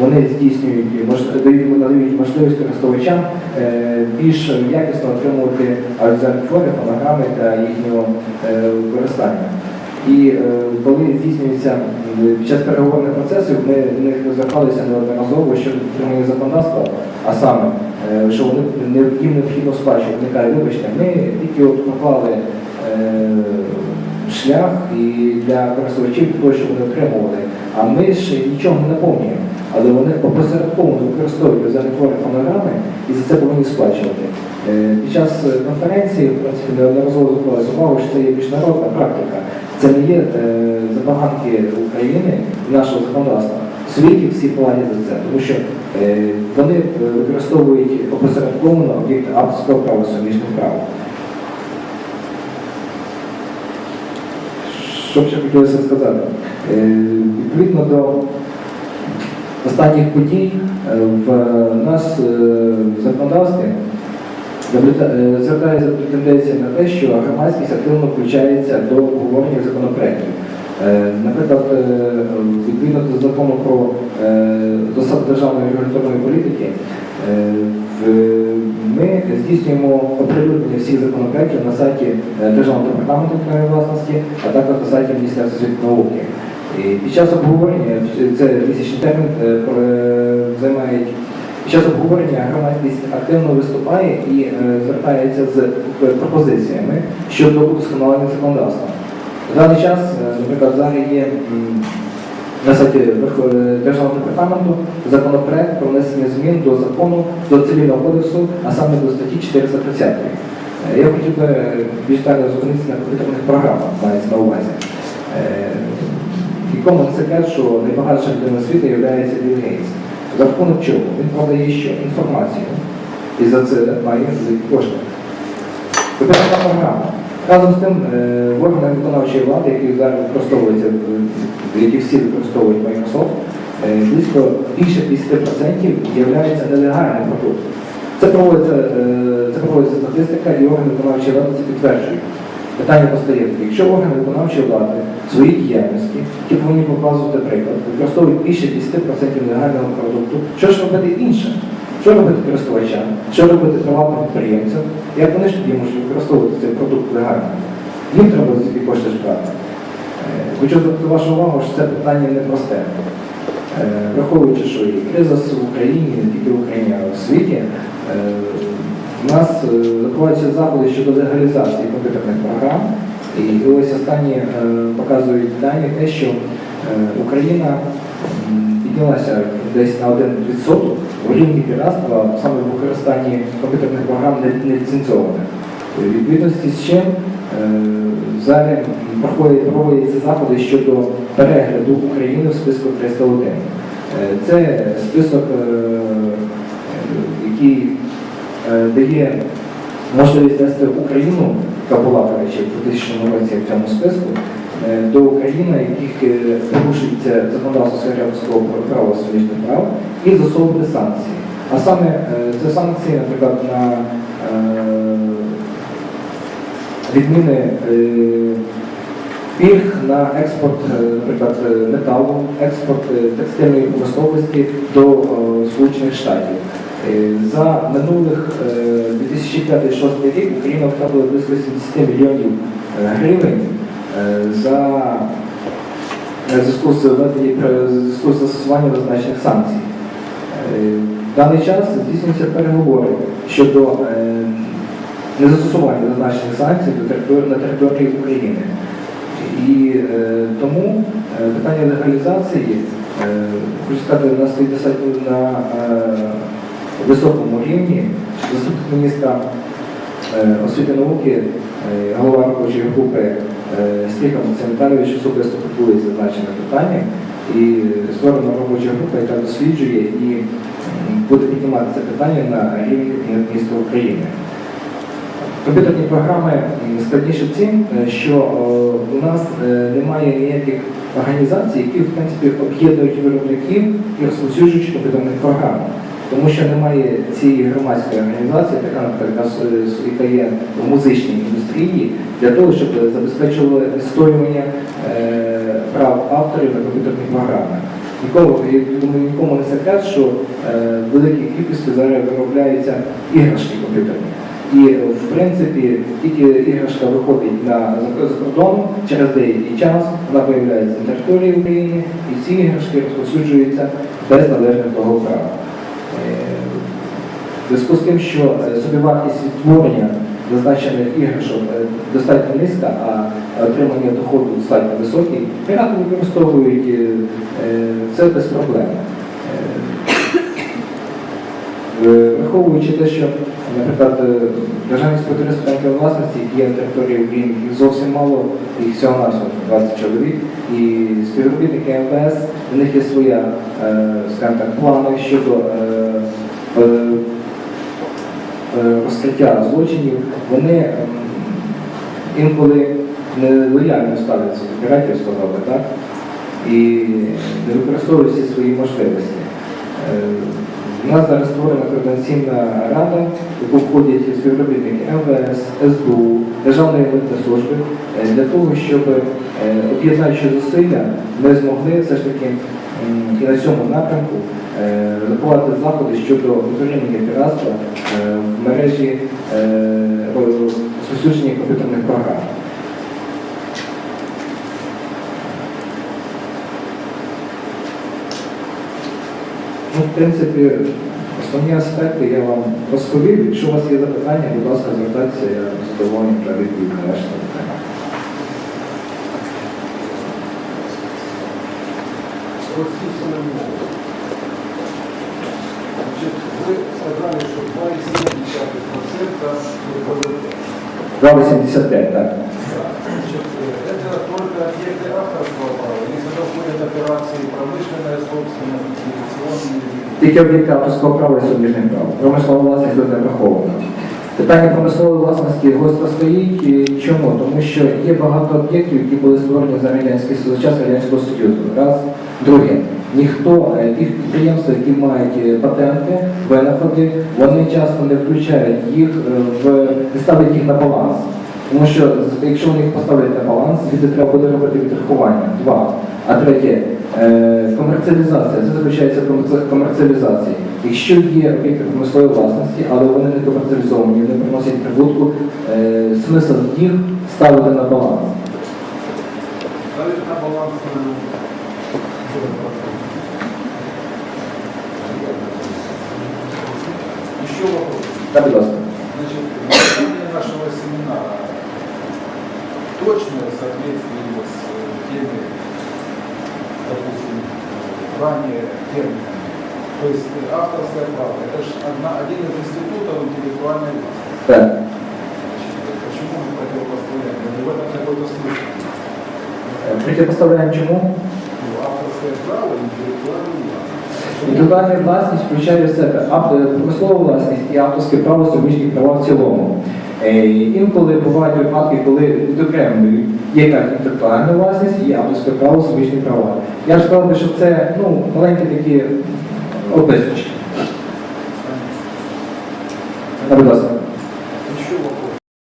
Вони здійснюють надають можливість користувачам е, більш якісно отримувати аудіофони, фонограми та їхнього е, використання. І е, коли здійснюється під час переговорних процесів, ми в них зверталися неодноразово щодо підтримання законодавства, а саме, що вони їм необхідно сплачувати. Вони кажуть, вибачте, ми тільки от проклали е, шлях і для користувачів того, щоб вони отримували. А ми ж нічого не наповнюємо. Але вони опосередковано використовують занетворі фонограми і за це повинні сплачувати. Е, Під час е, конференції, в принципі, неодноразово зверталася увагу, що це є міжнародна практика. Це не є е, забаганки України нашого законодавства. В світі всі платять за це, тому що вони використовують опосередковано об'єкти авторського права суміжних прав. Що б ще хотілося сказати? Е, Відповідно до останніх подій е, в нас е, в законодавстві звертається тенденція на те, що громадськість активно включається до обговорення законопроєктів. Е, Наприклад, відповідно до закону про засади державної регуляторної політики, ми здійснюємо оприлюднення всіх законопроєктів на сайті е, Державного департаменту власності, а також на сайті Міністерства освіти науки. І під час обговорення, це місячний термін е, займають під час обговорення громадськість активно виступає і е, звертається з е, пропозиціями щодо удосконалення законодавства. В даний час, е, наприклад, зараз є на е, Державного департаменту законопроект про внесення змін до закону до цивільного кодексу, а саме до статті 430. Е, Я хотів би більш детально зупинитися на комп'ютерних програмах, мається на увазі. Е, Нікому не секрет, що найбагатша людина світу є Білл Гейтс. За рахунок чого? Він продає що? Інформацію. І за це має кошти. Комп'ютерна програма. Разом з тим, е, в органах виконавчої влади, які зараз використовуються, е, які всі використовують Microsoft, е, близько більше 50% є нелегальним продуктом. Це проводиться, е, це проводиться статистика, і органи виконавчої влади це підтверджують. Питання постає, якщо органи виконавчої влади в своїй діяльності, які повинні показувати приклад, використовують більше 50% нелегального продукту, що ж робити інше? Що робити користувачам? Що робити приватним підприємцям? Як вони ж тоді можуть використовувати цей продукт легально? Їм треба за ці кошти ж брати. Е, Хочу звернути вашу увагу, що це питання непросте. Е, Враховуючи, що і криза в Україні, не тільки в Україні, а в світі, е, у нас е, заходи щодо легалізації комп'ютерних програм. І ось останні е, показують дані те, що е, Україна піднялася десь на 1% в рівні піратства саме в використанні комп'ютерних програм не- неліцензованих. Е, відповідності з чим е, зараз проводяться заходи щодо перегляду України в списку 301. Е, Це список, який дає можливість вести Україну, яка була, до речі, в 2000 році в цьому списку, до України, яких е, порушується законодавство сфері права суміжних прав, і засовувати санкції. А саме е, це санкції, наприклад, на е, відміни е, пільг на експорт, е, наприклад, е, металу, експорт е, текстильної промисловості до е, Сполучених Штатів. Е, За минулих е, 2005-2006 рік Україна втратила близько 70 мільйонів е, гривень е, за е, зв'язку з е, зв'язку з застосуванням зазначених санкцій. Е, В даний час здійснюються переговори щодо е, незастосування зазначених санкцій на території України. І е, тому е, питання легалізації, е, хочу сказати, у нас стоїть достатньо на е, високому рівні. Заступник міністра е, освіти науки, е, голова робочої групи е, Стріха Максим особисто турбується зазначене питання і створена робоча група, яка досліджує і буде піднімати це питання на рівні міністра України. Комп'ютерні програми складніше тим, е, що е, у нас немає ніяких організацій, які в принципі об'єднують виробників і розповсюджуючих комп'ютерних програм. Тому що немає цієї громадської організації, така, наприклад, яка яка є в музичній індустрії, для того, щоб забезпечували відстоювання е, прав авторів на комп'ютерні програми. Нікому, думаю, нікому не секрет, що е, в великій кількості зараз виробляються іграшки комп'ютерні. І е, в принципі, тільки іграшка виходить на за- кордон через деякий час, вона появляється на території України, і ці іграшки розповсюджуються без належного того права. Е, в зв'язку з тим, що е, собівартість відтворення зазначених іграшок е, достатньо низька, а отримання доходу достатньо високий, пірати використовують це без проблем. Враховуючи те, що, наприклад, державні спортивні власності, які є на території України, їх зовсім мало, їх всього на 20 чоловік, і співробітники МВС, у них є своя, скажімо так, плани щодо розкриття злочинів, вони ем, інколи не лояльно ставляться до піратів, сказав так? І не використовують всі свої можливості. У нас зараз створена координаційна рада, в яку входять співробітники МВС, СБУ, Державної митної служби, е, для того, щоб е, об'єднаючи зусилля, ми змогли все ж таки і на цьому напрямку е, запровадити заходи щодо утримання піратства в мережі розповсюдження комп'ютерних програм. Ну, в принципі, основні аспекти я вам розповів. Якщо у вас є запитання, будь ласка, звертайтеся, я з задоволенням вже відповідь на ваші запитання. Російською мовою. Значит, вы сказали, что 2,7% выходит. 2,85, так. Значит, э, это только объекты авторского права, входят операции промышленная собственность, Тільки об'єкти авторського права і суміжних прав. Промислова власність не врахована. Питання промислової власності гостро стоїть. Чому? Тому що є багато об'єктів, які були створені за радянський за час Радянського Союзу. Раз. Друге, ніхто, е, ті підприємства, які мають е, патенти, винаходи, вони часто не включають їх е, в не ставлять їх на баланс. Тому що якщо вони їх поставлять на баланс, звідти треба буде робити відрахування. Два. А третє, е, комерціалізація. Це заключається в комерціалізації. Якщо є об'єкти промислової власності, але вони не комерціалізовані, вони приносять прибутку, е, смисл їх ставити на баланс. Ставить на баланс Еще вопрос. Будь ласка. Значит, название нашего семинара точное соответствие с э, теми, допустим, ранее терминами. То есть э, авторское право, это же одна, один из институтов интеллектуальной власти. Так. Значит, почему мы противопоставляем? Ну, в этом какой-то смысл. Е, Противопоставляємо чому? Ну, авторское право и интеллектуальную власть. Індивідуальна власність включає в себе ав- е, промислову власність і авторське право суміжні права в цілому. Е, Інколи бувають випадки, коли відокремлюють є як інтелектуальна власність і авторське право суміжні права. Я ж сказав би, що це ну, маленькі такі обезпечення. Будь ласка.